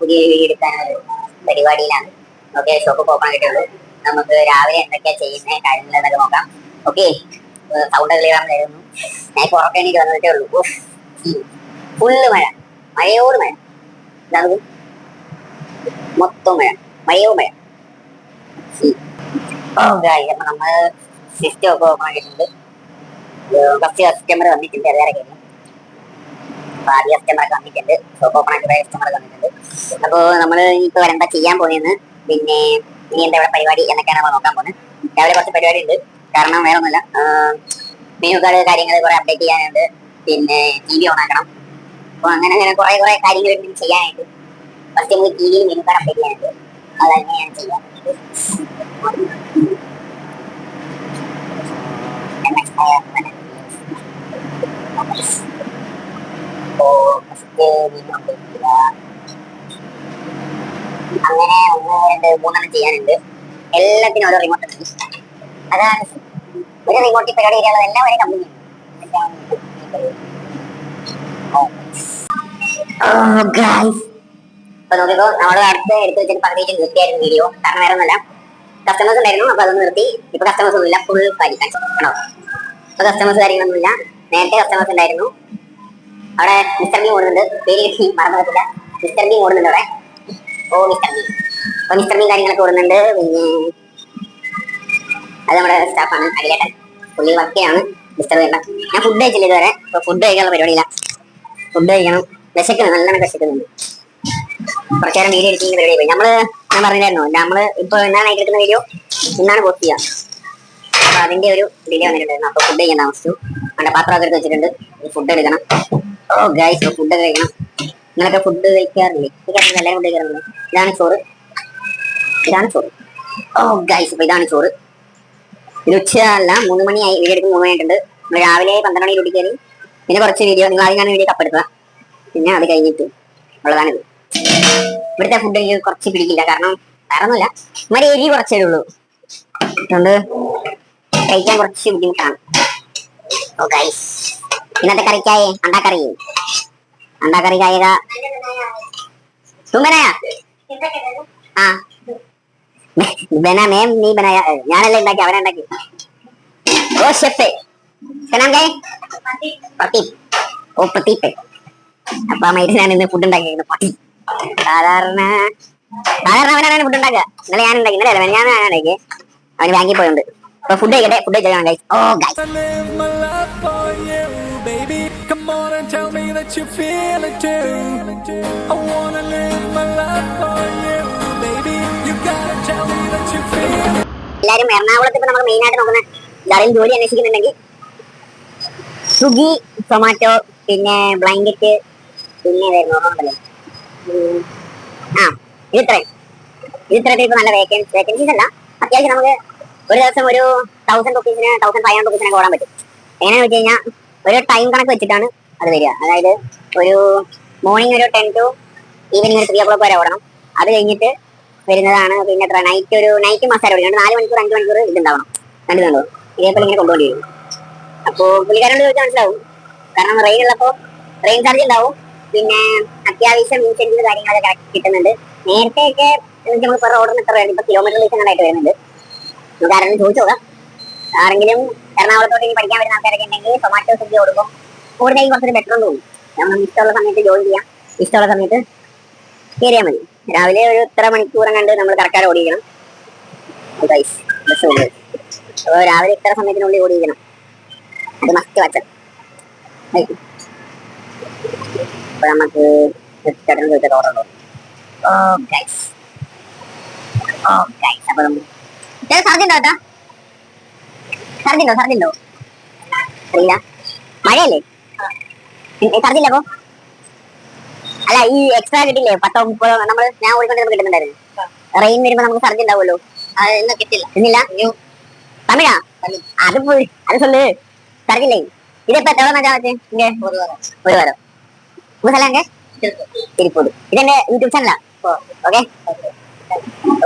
പുതിയ വീഡിയോ എടുക്കാൻ പരിപാടിയിലാണ് ഓക്കെ ഷോപ്പ് ഓപ്പൺ ആക്കിയിട്ടുള്ളൂ നമുക്ക് രാവിലെ എന്തൊക്കെയാ ചെയ്യുന്നത് കാര്യങ്ങൾ എന്നൊക്കെ നോക്കാം ഓക്കെ സൗണ്ട് ക്ലിയർ ആണെന്നായിരുന്നു ഞാൻ ഇപ്പോൾ ഉറക്കം എണീറ്റ് വന്നിട്ടേ ഉള്ളൂ ഫുള്ള് മഴ മഴയോട് മഴ എന്താണ് മൊത്തം മഴ മഴയോ മഴ നമ്മൾ സിസ്റ്റം ഒക്കെ ഓപ്പൺ ആക്കിയിട്ടുണ്ട് ഫസ്റ്റ് കസ്റ്റമർ വന്നിട്ടുണ്ട് വേറെ കാര്യം അപ്പൊ ആദ്യ കസ്റ്റമർ വന്നിട്ടുണ്ട് ഷോപ്പ് ഓപ്പൺ ആക്കി കസ്റ്റമർ വന്നിട്ടുണ്ട് അപ്പോ നമ്മൾ ഇപ്പൊ വരണ്ട ചെയ്യാൻ പോകുന്നത് പിന്നെ ഇനി എന്താ ഇവിടെ പരിപാടി എന്നൊക്കെയാണ് നമ്മൾ നോക്കാൻ പോകുന്നത് രാവിലെ കുറച്ച് പരിപാടി ഉണ്ട് കാരണം വേറെ ഒന്നുമില്ല മെനു കാർഡ് കാര്യങ്ങൾ കുറെ അപ്ഡേറ്റ് ചെയ്യാനുണ്ട് പിന്നെ ടി വി ഓൺ ആക്കണം അപ്പൊ അങ്ങനെ അങ്ങനെ കുറെ കുറെ കാര്യങ്ങൾ ചെയ്യാനായിട്ട് ഫസ്റ്റ് നമുക്ക് ടി വിയിൽ മെനു കാർഡ് അപ്ഡേറ്റ് ചെയ്യാനുണ്ട് അതങ്ങനെ ഞാൻ ചെയ്യാൻ അങ്ങനെ ഒന്ന് രണ്ട് മൂന്നെണ്ണം ചെയ്യാനുണ്ട്. എല്ലാത്തിനും ഓരോ റിമോട്ട് അതാണ് ഒരു റിമോട്ടിൽ പരിപാടി ചെയ്യാനുള്ളത് എല്ലാം ഒരേ കമ്പനി അപ്പൊ നോക്കിയപ്പോ നമ്മൾ അടുത്ത് എടുത്ത് വെച്ചിട്ട് പകുതി നിർത്തിയായിരുന്നു വീഡിയോ കാരണം വേറെ ഒന്നല്ല കസ്റ്റമേഴ്സ് ഉണ്ടായിരുന്നു അപ്പൊ അത് നിർത്തി. ഇപ്പൊ കസ്റ്റമേഴ്സ് ഒന്നുമില്ല. ഫുൾ പരിഹാരം ഇപ്പൊ കസ്റ്റമേഴ്സ് കാര്യങ്ങളൊന്നുമില്ല. നേരത്തെ കസ്റ്റമേഴ്സ് ഉണ്ടായിരുന്നു അവിടെ മിസ്റ്റർ ബി ഓടുന്നുണ്ട്. പേര് കിട്ടി മറന്നു പറ്റില്ല മിസ്റ്റർ ബി ഓടുന്നുണ്ട് അവിടെ. ഓ മിസ്റ്റർ ബി ഓ മിസ്റ്റർ ബി കാര്യങ്ങളൊക്കെ ഓടുന്നുണ്ട്. പിന്നെ അത് നമ്മുടെ സ്റ്റാഫാണ് അഖിലേട്ടൻ പുള്ളി വക്കയാണ് മിസ്റ്റർ വേണ്ട ഞാൻ ഫുഡ് കഴിച്ചില്ല ഇതുവരെ. ഇപ്പൊ ഫുഡ് കഴിക്കാനുള്ള പരിപാടിയില്ല. ഫുഡ് കഴിക്കണം. വിശക്കുന്നു നല്ലോണം വിശക്കുന്നുണ്ട്. കുറച്ചു നേരം വീഡിയോ എടുക്കുന്ന പരിപാടി നമ്മൾ ഞാൻ പറഞ്ഞില്ലായിരുന്നു? നമ്മൾ ഇപ്പൊ എന്നാണ് എടുക്കുന്ന വീഡിയോ ഇന്നാണ് പോസ്റ്റ് ചെയ്യുക അപ്പൊ അതിന്റെ ഒരു ഡിലേ വന്നിട്ടുണ്ടായിരുന്നു. അപ്പൊ ഫുഡ് കഴിക്കാൻ താമസിച്ചു. അവിടെ പാത്രമൊക്കെ എടുത്ത് വെച്ചിട്ടുണ്ട്. ഫുഡ് എടുക്കണം. ഓ ഗൈസ് ഫുഡ് കഴിക്കണം. നിങ്ങളൊക്കെ ഫുഡ് കഴിക്കാറില്ലേ? കഴിക്കാറില്ല എല്ലാവരും ഫുഡ് കഴിക്കാറില്ലേ ഇതാണ് ചോറ്. ഇതാണ് ചോറ്. ഓ ഗൈസ് അപ്പൊ ഇതാണ് ചോറ്. ഇത് ഉച്ച അല്ല മൂന്ന് മണിയായി. വീഡിയോ എടുക്കും മൂന്ന് മണിയായിട്ടുണ്ട്. രാവിലെ പന്ത്രണ്ട് മണി ഡ്യൂട്ടി കയറി. പിന്നെ കുറച്ച് വീഡിയോ നിങ്ങൾ ആദ്യം കാണുന്ന വീഡിയോ കപ്പെടുത്തുക പിന്നെ അത് കഴിഞ്ഞിട്ട് ഉള്ളതാണിത് ഇവിടുത്തെ ഫുഡ് എനിക്ക് കുറച്ച് പിടിക്കില്ല. കാരണം വേറെ ഒന്നുമില്ല മരി എരി കുറച്ചേ ഉള്ളൂ. കഴിക്കാൻ കുറച്ച് ബുദ്ധിമുട്ടാണ് ഓ ഗൈസ് ഇന്നത്തെ കറിക്കായി അണ്ടാക്കറി. അണ്ടാക്കറി കായക തുമ്പനായ ആ. ബന മേം നീ ബനായ ഞാനല്ലേ ഉണ്ടാക്കി അവനെ ഉണ്ടാക്കി ഓ ഷെഫ് നാം കേ പ്രതീപ് ഓ പ്രതീപ് അപ്പൊ അമ്മയിട്ട് ഞാൻ ഇന്ന് ഫുഡ് ഉണ്ടാക്കിയിരുന്നു പട്ടി. സാധാരണ സാധാരണ അവനാണ് ഫുഡ് ഉണ്ടാക്കുക. ഇന്നലെ ഞാൻ ഉണ്ടാക്കി ഇന്നലെ ഞാൻ ഉണ്ടാക്കി. അവന് ബാങ്കിൽ പോയുണ്ട്. ഫുഡ് കഴിക്കട്ടെ ഫുഡ് കഴിച്ചാൽ guys oh guys. Come on and tell me that you feel it too. I wanna live my life for you, baby. You gotta tell me that you feel it. എല്ലാരും എറണാകുളത്ത് ഇപ്പൊ നമ്മൾ main ആയിട്ട് നോക്കുന്ന എല്ലാവരും ജോലി അന്വേഷിക്കുന്നുണ്ടെങ്കിൽ സ്വിഗ്ഗി സൊമാറ്റോ പിന്നെ ബ്ലാങ്കറ്റ് പിന്നെ ആ ഇപ്പൊ നല്ല വേക്കൻസി വേക്കൻസീസ് അല്ല അത്യാവശ്യം നമുക്ക് ഒരു ദിവസം ഒരു തൗസൻഡ് റുപ്പീസിന് തൗസൻഡ് ഫൈവ് ഹൺഡ്രഡ് റുപ്പീസിനൊക്കെ ഓടാൻ പറ്റും. എങ്ങനെയാണെന്ന് വെച്ച് കഴിഞ്ഞാൽ ഒരു ടൈം കണക്ക് വെച്ചിട്ടാണ് അത് വരിക. അതായത് ഒരു മോർണിംഗ് ഒരു ടെൻ ടു ഈവനിങ് ഒരു ത്രീ ഓ ക്ലോക്ക് വരെ ഓടണം. അത് കഴിഞ്ഞിട്ട് വരുന്നതാണ് പിന്നെ എത്ര? നൈറ്റ് ഒരു നൈറ്റ് മസാല ഓടിക്കണം നാല് മണിക്കൂർ അഞ്ച് മണിക്കൂർ ഇതുണ്ടാവണം. കണ്ടുന്നുണ്ടോ ഇതേപോലെ ഇങ്ങനെ കൊണ്ടുപോയി വരും. അപ്പോൾ പുള്ളിക്കാരോട് ചോദിച്ചാൽ മനസ്സിലാവും. കാരണം റെയിൻ ഉള്ളപ്പോൾ റെയിൻ ചാർജ് ഉണ്ടാവും. പിന്നെ അത്യാവശ്യം ഇൻസെന്റീവ് കാര്യങ്ങളൊക്കെ കിട്ടുന്നുണ്ട്. നേരത്തെ ഒക്കെ നമ്മൾ പെർ ഓർഡറിന് എത്ര ഇപ്പൊ കിലോമീറ്റർ ലീസ് ആയിട്ട് വരുന്നുണ്ട്. നമുക്ക് ആരെങ്കിലും ചോദിച്ചു നോക്കാം. ആരെങ്കിലും എറണാകുളത്തോട്ട് ഇനി പഠിക്കാൻ വരുന്ന ആൾക്കാരൊക്കെ ഉണ്ടെങ്കിൽ സൊമാറ്റോ സ്വിഗ്ഗി കൊടുക്കും. കൂടുതൽ കുറച്ചൊരു ബെറ്റർ തോന്നും നമ്മൾ ഇഷ്ടമുള്ള സമയത്ത് ജോയിൻ ചെയ്യാം. ഇഷ്ടമുള്ള സമയത്ത് കയറിയാൽ മതി. രാവിലെ ഒരു ഇത്ര മണിക്കൂറും കണ്ട് നമ്മൾ കറക്റ്റായിട്ട് ഓടിക്കണം അപ്പോൾ രാവിലെ ഇത്ര സമയത്തിനുള്ളിൽ ഓടിക്കണം അത് മസ്റ്റ് വച്ചൻ അപ്പൊ നമുക്ക് ചേട്ടൻ ചോദിച്ചത് ഓർഡർ ഓ ഗൈസ് ഓ ഗൈസ് അപ്പൊ നമ്മൾ ഞാൻ സാധ്യത കേട്ടാ. സാധ്യതയുണ്ടോ? അറിയില്ല. മഴയല്ലേ? സാധ്യല്ല അല്ല ഈ എക്സ്ട്രാ കിട്ടില്ലേ പത്തോ മുപ്പതോ നമ്മൾ ഞാൻ കിട്ടുന്നുണ്ടായിരുന്നു. റെയിൻ വരുമ്പോ നമുക്ക് സർജി ഉണ്ടാവുമല്ലോ. അതൊന്നും അത് പോയി. അത് சொல்லு. സർജില്ലേ ഇതിപ്പോ എത്ര മതി ഒരു വാരം. ഒരു വാരം. ഇതെന്റെ യൂട്യൂബ് ചാനലാ ഓക്കെ.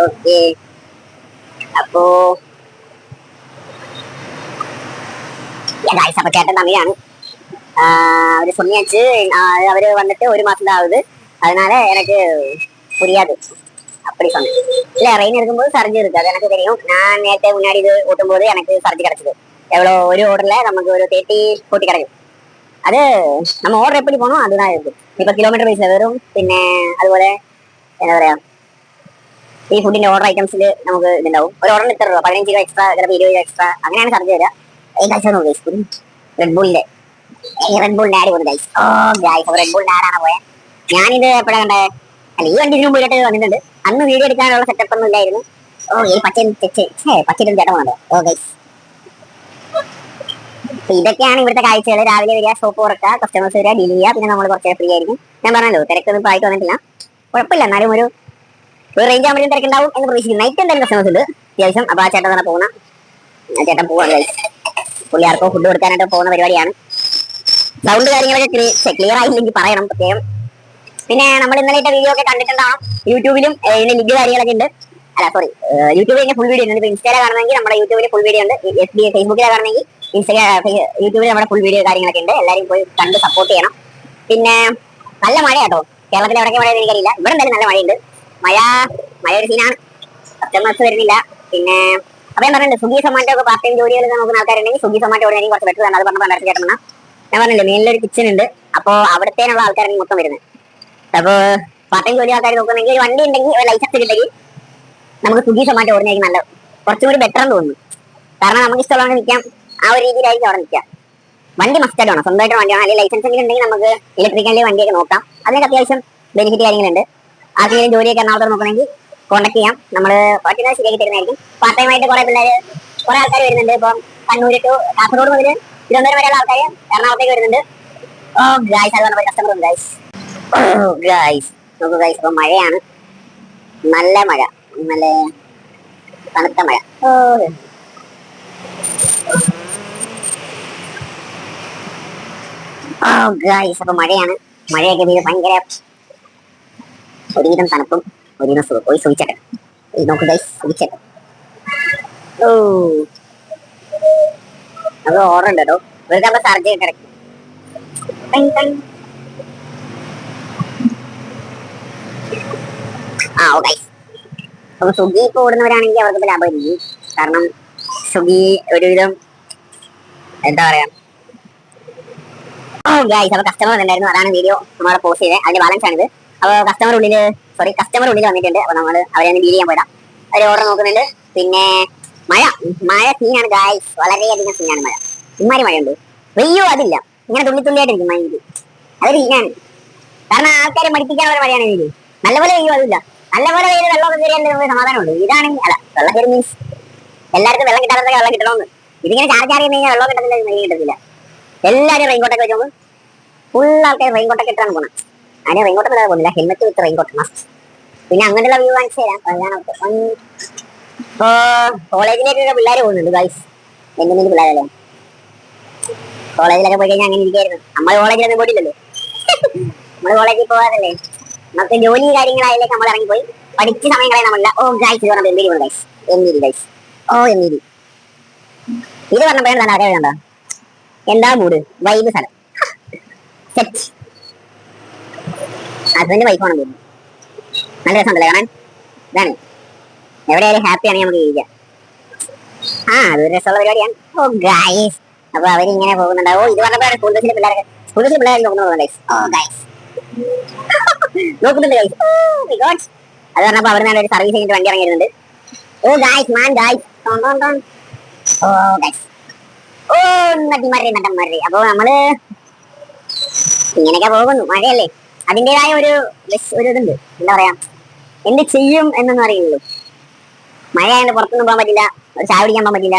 ഓക്കെ അപ്പോ ഗൈസ് അപ്പൊ ചേട്ടൻ തമിഴാണ് அவரு சொன்னியாச்சு ஆஹ் அவரு வந்துட்டு ஒரு மாசம் தான் ஆகுது அதனால எனக்கு புரியாது அப்படி சொன்னேன் இல்ல ரெயின் இருக்கும்போது சர்ஜ் இருக்கு அது எனக்கு தெரியும் நான் நேற்று முன்னாடி இது ஓட்டும் போது எனக்கு சர்ஜ் கிடைச்சது எவ்வளோ ஒரு ஓடர்ல நமக்கு ஒரு தேர்ட்டி போட்டி கிடைக்கும் அது நம்ம ஓடுற எப்படி போனோம் அதுதான் இருக்கு இப்ப കിലോമീറ്റർ പൈസ വരും പിന്നെ അതുപോലെ എന്താ പറയാ ഈ ഫുഡിന്റെ ഓർഡർ ഐറ്റംസിൽ നമുക്ക് ഇതുണ്ടാവും. ഒരു ഓർഡർ ഇത്ര രൂപ? പതിനഞ്ച് രൂപ എക്സ്ട്രാ ചിലപ്പോൾ ഇരുപത് രൂപ എക്സ്ട്രാ അങ്ങനെയാണ് ചാർജ് വരിക ഈ കഴിച്ചു നോക്കി റെഡ് ബുള്ളിന്റെ റെഡ് ബുളിന്റെ ആഡ് ഗൈസ് റെഡ് ബുളിന്റെ ആഡാണ് പോയത് ഞാനിത് എപ്പോഴാണ് കണ്ടേ? അല്ല ഈ വണ്ടി ഇതിനു മുമ്പ് ഇട്ട് വന്നിട്ടുണ്ട്. അന്ന് വീഡിയോ എടുക്കാനുള്ള സെറ്റപ്പ് ഒന്നും ഇല്ലായിരുന്നു. ഓ ഈ പച്ച പച്ചയിലും ചേട്ടൻ ഓ ഗൈസ് ഇതൊക്കെയാണ് ഇവിടുത്തെ കാഴ്ചകൾ. രാവിലെ വരിക ഷോപ്പ് തുറക്കുക കസ്റ്റമേഴ്സ് വരിക ഡീൽ ചെയ്യുക. പിന്നെ നമ്മൾ കുറച്ച് ഫ്രീ ആയിരിക്കും. ഞാൻ പറഞ്ഞല്ലോ തിരക്കൊന്നും ആയിട്ട് വന്നിട്ടില്ല. കുഴപ്പമില്ല. എന്നാലും ഒരു ഒരു റേഞ്ച് ആകുമ്പോഴും തിരക്കുണ്ടാവും എന്ന് പ്രതീക്ഷിക്കുന്നു. നൈറ്റ് എന്തായാലും കസ്റ്റമേഴ്സ് ഉണ്ട് അത്യാവശ്യം അപ്പൊ ആ ചേട്ടൻ തന്നെ പോകുന്ന. ചേട്ടൻ പോവാണ്. പുള്ളി ആർക്കോ ഫുഡ് കൊടുക്കാനായിട്ട് പോകുന്ന പരിപാടിയാണ്. സൗണ്ട് കാര്യങ്ങളൊക്കെ ക്ലിയർ ആയില്ലെങ്കിൽ പറയണം പ്രത്യേകം. പിന്നെ നമ്മൾ ഇന്നലെ ഇട്ട വീഡിയോ ഒക്കെ കണ്ടിട്ടുണ്ടാവും യൂട്യൂബിലും ഇതിന്റെ ലിങ്ക് കാര്യങ്ങളൊക്കെ ഉണ്ട്. അല്ല സോറി യൂട്യൂബിൽ ഫുൾ വീഡിയോ ഉണ്ട്. ഇപ്പൊ ഇൻസ്റ്റയിലെ കാണണമെങ്കിൽ നമ്മുടെ യൂട്യൂബിൽ ഫുൾ വീഡിയോ ഉണ്ട്. എസ് ബി ഫേസ്ബുക്കിലെ കാണണമെങ്കിൽ ഇൻസ്റ്റാഗ്രാം യൂട്യൂബിൽ നമ്മുടെ ഫുൾ വീഡിയോ കാര്യങ്ങളൊക്കെ ഉണ്ട്. എല്ലാവരും പോയി കണ്ട് സപ്പോർട്ട് ചെയ്യണം. പിന്നെ നല്ല മഴ കേട്ടോ കേരളത്തിൽ എവിടെയൊക്കെ മഴ എനിക്കറിയില്ല. ഇവിടെ എന്തായാലും നല്ല മഴയുണ്ട്. മഴ മഴ ഒരു സീനാണ് കസ്റ്റമേഴ്സ് വരുന്നില്ല. പിന്നെ അപ്പൊ ഞാൻ പറഞ്ഞില്ല സ്വിഗ്ഗി സൊമാറ്റോ ഒക്കെ പാർട്ട് ജോലികൾ നോക്കുന്ന ആൾക്കാരുണ്ടെങ്കിൽ സ്വിഗ്ഗി സൊമാറ്റോ ഓടുന്നെങ്കിൽ കുറച്ച് ബെറ്റർ ആണ് അത് പറഞ്ഞപ്പോൾ അടുത്ത ചേട്ടൻ വന്നാ. ഞാൻ പറഞ്ഞില്ലേ മെയിനിലൊരു കിച്ചൺ ഉണ്ട്. അപ്പോൾ അവിടത്തേനുള്ള ആൾക്കാരാണ് മൊത്തം വരുന്നത്. അപ്പൊ പാർട്ട് ജോലി ആൾക്കാർ നോക്കുന്നെങ്കിൽ ഒരു വണ്ടി ഉണ്ടെങ്കിൽ ഒരു ലൈസൻസ് ഉണ്ടെങ്കിൽ നമുക്ക് സ്വിഗ്ഗി സൊമാറ്റോ ഓടുന്നതായിരിക്കും നല്ല കുറച്ചും കൂടി ബെറ്റർ എന്ന് തോന്നുന്നു. കാരണം നമുക്ക് ഇഷ്ടമുള്ള നിൽക്കാം. ആ ഒരു രീതിയിലായിരിക്കും അവിടെ നിൽക്കാം വണ്ടി മസ്റ്റ് വേണം. സ്വന്തമായിട്ട് വണ്ടി വേണം. അല്ലെങ്കിൽ ലൈസൻസ് എങ്കിലും ഉണ്ടെങ്കിൽ നമുക്ക് ഇലക്ട്രിക്കലിൽ വണ്ടിയൊക്കെ നോക്കാം. അതിനൊക്കെ അത്യാവശ്യം ബെനിഫിറ്റ് കാര്യങ്ങളുണ്ട്. ആർക്കെങ്കിലും ജോലിയൊക്കെ എറണാകുളത്ത് നോക്കണമെങ്കിൽ കോൺടാക്ട് ചെയ്യാം. നമ്മൾ പറ്റുന്നത് ശരിയാക്കി തരുന്നതായിരിക്കും. പാർട്ട് ടൈം ആയിട്ട് കുറെ പിള്ളേർ കുറെ ആൾക്കാർ വരുന്നുണ്ട്. ഇപ്പം കണ്ണൂർ ടു കാസർഗോഡ് മുതൽ തിരുവനന്തപുരം വരെയുള്ള ആൾക്കാർ എറണാകുളത്തേക്ക് വരുന്നുണ്ട്. ഓ ഗായ്സ് അത് പറഞ്ഞ കസ്റ്റമർ ഗായ്സ് ഗായ്സ് നോക്കൂ ഗായ്സ് ഇപ്പൊ മഴയാണ്. നല്ല മഴ. നല്ല തണുത്ത മഴ. ഓ. ഗായ്സ് അപ്പൊ മഴയാണ്. മഴയൊക്കെ ഭയങ്കര ഒരുവിധം തണുപ്പും ഒരുവിധം സുഖം പോയി സൂചിച്ചട്ടെ ഈ നോക്ക് ഗൈസ് സൂചിച്ചട്ടെ ഓ. അത് കേട്ടോ വെറുതെ നമ്മൾ സർജ് കിടക്കും. ആ ഓ ഗൈസ് അപ്പൊ സുഗി കൂടുന്നവരാണെങ്കിൽ അവർക്ക് ലാഭം ലാഭമായിരിക്കും കാരണം സുഗി ഒരുവിധം എന്താ പറയാ? ഗൈസ് അപ്പൊ കസ്റ്റമർ ഉണ്ടായിരുന്നു അതാണ് വീഡിയോ നമ്മളെ പോസ്റ്റ് ചെയ്തത് അതിന്റെ ബാലൻസ് ആണിത്. അപ്പൊ കസ്റ്റമർ ഉള്ളിൽ സോറി കസ്റ്റമർ ഉള്ളിൽ വന്നിട്ടുണ്ട്. അപ്പൊ നമ്മൾ അവരെ ഡീൽ ചെയ്യാൻ പോയതാ. അവർ ഓർഡർ നോക്കുന്നുണ്ട്. പിന്നെ മഴ മഴ സീനാണ് ഗായ്സ് വളരെയധികം സീനാണ് മഴ. ഇമാരി ഉണ്ട് വെയ്യോ അതില്ല. ഇങ്ങനെ തുള്ളി തുള്ളിയായിട്ടിരിക്കും മൈൻഡ് അതൊരു സീനാണ് കാരണം ആൾക്കാരെ മടിപ്പിക്കാനുള്ള ഒരു മഴയാണ് ഇത് നല്ലപോലെ വെയ്യോ അതില്ല നല്ലപോലെ വെയിൽ വെള്ളമൊക്കെ കയറിയാൽ നമുക്ക് സമാധാനമുണ്ട്. ഇതാണെങ്കിൽ അല്ല വെള്ളം കയറി മീൻസ് എല്ലാവർക്കും വെള്ളം കിട്ടാത്ത വെള്ളം കിട്ടണമെന്ന്. ഇതിങ്ങനെ ചാർജ് ചാർജ് കഴിഞ്ഞാൽ വെള്ളം കിട്ടത്തില്ല കിട്ടത്തില്ല. എല്ലാവരും റെയിൻകോട്ടൊക്കെ വെച്ചോളൂ ഫുൾ ആൾക്കാർ റെയിൻകോട്ടൊക്കെ ഇട്ടാണ് പോണത്. അതിന് റെയിൻകോട്ട് ഇല്ലാതെ പോകുന്നില്ല. ഹെൽമെറ്റ് വിത്ത് റെയിൻകോട്ട് മസ്റ്റ് പിന്നെ അങ്ങനെയുള്ള വ്യൂ കാണിച്ചു തരാം. കല്യാണമൊക്കെ ഇപ്പോ കോളേജിലേക്ക് പിള്ളേർ പോകുന്നുണ്ട് ഗൈസ് എന്തിനും പിള്ളേരല്ലേ കോളേജിലൊക്കെ പോയി കഴിഞ്ഞാൽ അങ്ങനെ ഇരിക്കായിരുന്നു നമ്മൾ കോളേജിലൊന്നും പോയിട്ടില്ലല്ലോ. നമ്മൾ കോളേജിൽ പോകാതല്ലേ നമുക്ക് ജോലി കാര്യങ്ങളായാലേക്ക് നമ്മൾ ഇറങ്ങിപ്പോയി. പഠിച്ച സമയങ്ങളെ നമ്മളില്ല ഓ ഗൈസ് ഇത് B guys M guys oh എന്നിരി ഇത് പറഞ്ഞപ്പോഴാണ് അറിയാൻ എന്താ മൂഡ് വൈബ് സ്ഥലം. സെറ്റ് ഹസ്ബൻഡ് വൈഫാണ് തോന്നുന്നു. നല്ല രസമുണ്ടല്ലേ കാണാൻ? ഇതാണ്. എവിടെയായാലും ഹാപ്പി ആണെങ്കിൽ നമുക്ക് ജീവിക്കാം. ആ അതൊരു രസമുള്ള പരിപാടിയാണ്. ഓ ഗൈസ് അപ്പൊ അവരിങ്ങനെ പോകുന്നുണ്ട്. ഓ ഇത് പറഞ്ഞപ്പോഴാണ് സ്കൂൾ ബസ്സിലെ പിള്ളേരൊക്കെ സ്കൂൾ ബസ്സിലെ പിള്ളേർ നോക്കുന്നുണ്ട് ഓ ഗൈസ് നോക്കുന്നുണ്ട് അത് പറഞ്ഞപ്പോ അവിടെ നല്ലൊരു സർവീസ് കഴിഞ്ഞിട്ട് വണ്ടി ഇറങ്ങിയിരുന്നുണ്ട്. ഓ ഗൈസ് മാൻ ഗൈസ് ഓ ഗൈസ് ഓ നട്ടിമാരെ നട്ടന്മാരെ അപ്പൊ നമ്മൾ ഇങ്ങനെയൊക്കെ പോകുന്നു. മഴയല്ലേ? അതിന്റെതായ ഒരു ഒരു ഇതുണ്ട്. എന്താ പറയാ എന്ത് ചെയ്യും എന്നൊന്നും അറിയുള്ളൂ മഴ ആയതുകൊണ്ട് പുറത്തൊന്നും പോകാൻ പറ്റില്ല ഒരു ചായ പിടിക്കാൻ പോകാൻ പറ്റില്ല.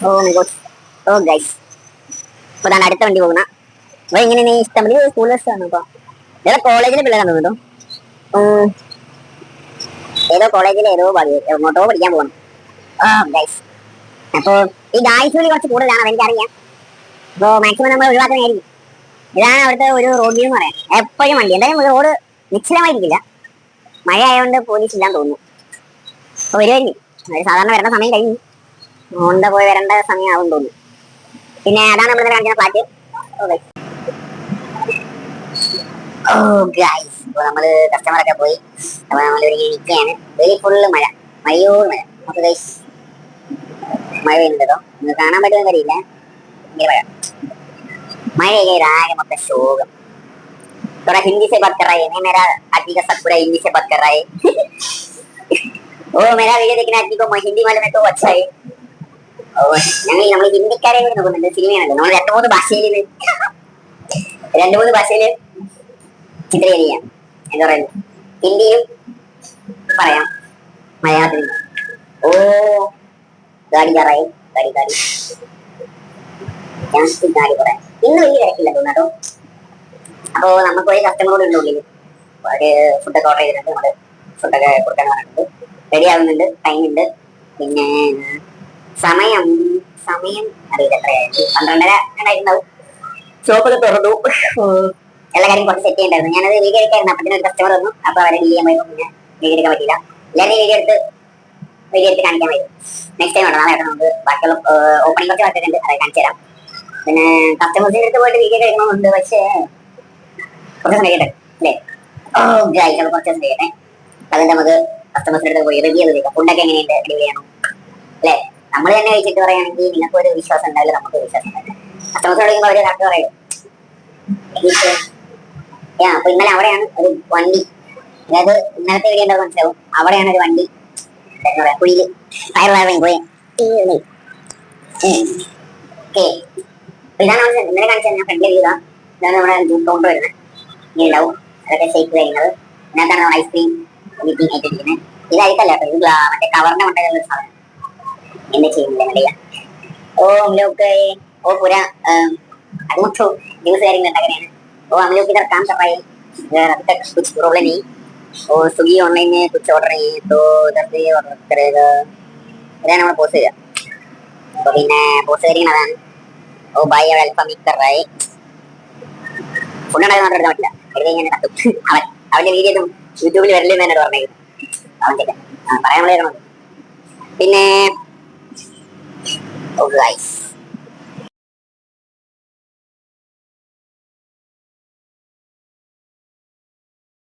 ഓ ഗോഡ് ഓ ഗൈസ് ഇപ്പൊ അതാണ് അടുത്ത വണ്ടി പോകുന്ന അപ്പൊ ഇങ്ങനെ നീ ഇഷ്ടം? ഇത് സ്കൂൾ ബസ്സാണ് ഇപ്പൊ? ഏതോ കോളേജിലെ പിള്ളേരാണ് ഉം. ഏതോ കോളേജിലെ ഏതോ എങ്ങോട്ടോ പഠിക്കാൻ പോകണം ആ ഗൈസ് അപ്പോ ഈ ഗായ്സ് കുറച്ച് കൂടുതലാണ് അതെനിക്കറിയാം. അപ്പോ മാക്സിമം നമ്മൾ ഒഴിവാക്കുന്നതായിരിക്കും. ഇതാണ് അവിടുത്തെ ഒരു റോഡ് വ്യൂ എന്ന് പറയാം. എപ്പോഴും വണ്ടി. എന്തായാലും റോഡ് നിശ്ചലമായിരിക്കില്ല മഴ ആയതുകൊണ്ട് പോലീസ് ഇല്ലാന്ന് തോന്നുന്നു അപ്പൊ വരുമായിരിക്കും സാധാരണ വരേണ്ട സമയം കഴിഞ്ഞു. ഹോണ്ട പോയി വരേണ്ട സമയം ആവും തോന്നുന്നു. പിന്നെ അതാണ് നമ്മൾ കാണിക്കുന്ന ഫ്ലാറ്റ് ഓ നമ്മൾ കസ്റ്റമറൊക്കെ പോയി. അപ്പൊ നമ്മൾ ഒരു നിൽക്കുകയാണ് വെളി ഫുള്ള് മഴ. മഴയോ മഴ. അപ്പൊ മഴ പെയ്യുന്നുണ്ടോ നിങ്ങൾക്ക് കാണാൻ പറ്റുമെന്ന് അറിയില്ല. മഴ. മഴ ആകെ മൊത്തം ശോകം थोड़ा हिंदी से बात कर रहा है नहीं मेरा आदमी का सब पूरा हिंदी से बात कर रहा है ओ मेरा वीडियो देखने आदमी को हिंदी मालूम है तो अच्छा है ഓ ഞങ്ങൾ നമ്മൾ ഹിന്ദിക്കാരെ കൂടി നോക്കുന്നുണ്ട് സിനിമയാണല്ലോ നമ്മൾ രണ്ട് മൂന്ന് ഭാഷയിൽ രണ്ട് മൂന്ന് ഭാഷയിൽ ചിത്രീകരിക്കാം എന്താ പറയുന്നത് ഹിന്ദിയും പറയാം മലയാളത്തിലും ഓ ഗാഡി കറായി ഗാഡി ഗാഡി ഞാൻ ഗാഡി പറയാം ഇന്ന് വലിയ തിരക്കില്ല തോന്നാട്ടോ അപ്പോ നമുക്ക് ഒരു കസ്റ്റമർ ഉണ്ട് ഉള്ളിൽ അവർ ഫുഡൊക്കെ ഓർഡർ ചെയ്തിട്ടുണ്ട്. നമ്മൾ ഫുഡൊക്കെ കൊടുക്കാൻ പറഞ്ഞിട്ടുണ്ട് റെഡി ആവുന്നുണ്ട്. ടൈം ഉണ്ട്. പിന്നെ സമയം സമയം അറിയില്ല എത്രയായിരുന്നു പന്ത്രണ്ടര ഉണ്ടായിട്ടുണ്ടാവും ഷോപ്പൊക്കെ തുറന്നു. എല്ലാ കാര്യം കുറച്ച് സെറ്റ് ചെയ്യണ്ടായിരുന്നു. ഞാനത് വീഡിയോ എടുക്കായിരുന്നു. അപ്പത്തിന് ഒരു കസ്റ്റമർ വന്നു. അപ്പൊ അവരെ ചെയ്യാൻ പോയപ്പോൾ പിന്നെ വീഡിയോ എടുക്കാൻ പറ്റില്ല എല്ലാവരും വീഡിയോ എടുത്ത് വീഡിയോ എടുത്ത് കാണിക്കാൻ പറ്റും നെക്സ്റ്റ് ടൈം നാളെ ആയിട്ട് നമുക്ക് ബാക്കിയുള്ള ഓപ്പണിംഗ് കുറച്ച് അത് കാണിച്ചു തരാം. പിന്നെ കസ്റ്റമേഴ്സിന്റെ അടുത്ത് പോയിട്ട് വീഡിയോ കഴിക്കണമെന്നുണ്ട് പക്ഷേ കുറച്ച് കഴിയട്ടെ അല്ലേ? ഓ ഗൈസ് അപ്പോൾ കുറച്ച് കഴിയട്ടെ. അതിന്റെ നമുക്ക് കസ്റ്റമേഴ്സിന്റെ അടുത്ത് പോയി റിവ്യൂ ചെയ്ത് ഫുഡൊക്കെ എങ്ങനെയുണ്ട്? അടിപൊളിയാണോ അല്ലേ? നമ്മൾ തന്നെ കഴിച്ചിട്ട് പറയുകയാണെങ്കിൽ നിങ്ങൾക്ക് ഒരു വിശ്വാസം ഉണ്ടാവില്ല നമുക്ക് വിശ്വാസം ഉണ്ടാവില്ല. കസ്റ്റമേഴ്സ് വിളിക്കുമ്പോൾ അവർ കറക്റ്റ് പറയും. അപ്പൊ ഇന്നലെ അവിടെയാണ് ഒരു വണ്ടി. അതായത് ഇന്നലത്തെ വീഡിയോ എന്താ മനസ്സിലാവും? അവിടെയാണ് ഒരു വണ്ടി. കുഴിയിൽ ഫയർ വയറിങ് പോയി. ഓക്കെ ഇതാണ് നമ്മൾ ഇന്നലെ കാണിച്ചത് ഞാൻ ഫ്രണ്ടിൽ ചെയ്താ ഇതാണ് നമ്മുടെ കൗണ്ടർ വരുന്നത് ഇങ്ങനെ ഉണ്ടാവും അതൊക്കെ ഷേക്ക് കഴിയുന്നത് ഇതിനകത്താണ് നമ്മൾ ഐസ്ക്രീം വിപ്പിംഗ് ആയിട്ട് ഇരിക്കുന്നത് ഇത് അഴുക്കല്ല കേട്ടോ ഇത് ഗ്ലാ- മറ്റേ കവറിന്റെ മണ്ടയിലുള്ള സാധനം എന്താ ചെയ്യുന്നില്ല കണ്ടില്ല ഓ हम लोग गए वो पूरा अभी तो न्यूज हेयरिंग में लग रहे हैं वो हम लोग इधर काम कर रहे हैं इधर अभी तक कुछ प्रॉब्लम नहीं वो स्विगी ऑनलाइन में कुछ ऑर्डर नहीं है तो इधर से ऑर्डर करेगा ഇതാണ് നമ്മൾ പോസ്റ്റ് ചെയ്യുക അപ്പൊ പിന്നെ പോസ്റ്റ് ചെയ്യുന്നതാണ് ഓ ബൈ അവിടെ അല്പം മാത്രം പറ്റില്ല വെറുതെ ഇങ്ങനെ കത്തും അവൻ അവന്റെ വീഡിയോ ഒന്നും യൂട്യൂബിൽ വരില്ലെന്ന് എന്നോട് പറഞ്ഞേക്കും അവന്റെ പറയാൻ പിന്നെ